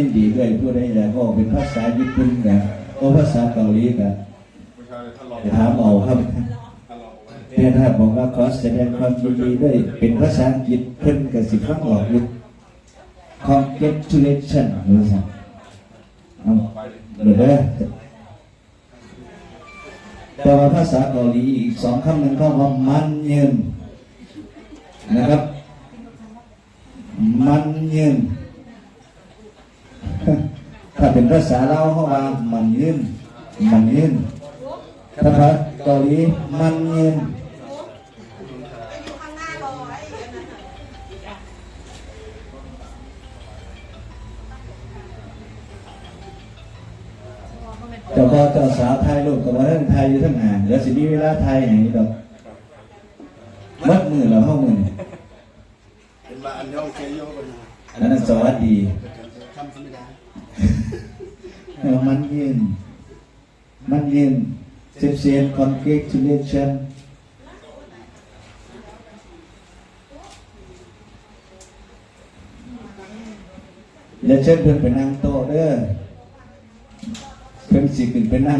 ยินดีด้วยผู้ใดอยากก็เป็นภาษาญี่ปุ่นกับก็ภาษาเกาหลีกับถามเอาครับเพื่อนถ้าบอกว่าขอแสดงความยินดีด้วยเป็นภาษาอังกฤษเพิ่นกับสิฟังออกอยู่ congratulation ว่าซั่นเอาเดี๋ยวเด้อแต่ว่าภาษาเกาหลีอีกสองคำหนึ่งก็ว่ามันยืนนะครับ มันยืน ถ้าเป็นภาษาเราวเขาว่ามันยืนมันยืนถ้าภาษาเกาหลีมันยืนเจ้าพ่อเจ้าสาวไทยลูกกับว่าเรื่องไทยอยู่ทั้งงานเดี๋ยวสิมีเวลาไทยอย่างนี้ดอกมัดมือแล้วเข้ามือเป็นว่าอันยองเกยโยกันอันนั้นสวัสดีทำธรรมดาเออ มันยืนมันยืนเซฟเซนคอนเกตูเลชันอย่าเชิญเพื่อนไปนั่งโต๊ะเด้อเพื่อนสิขึ้นไปนั่ง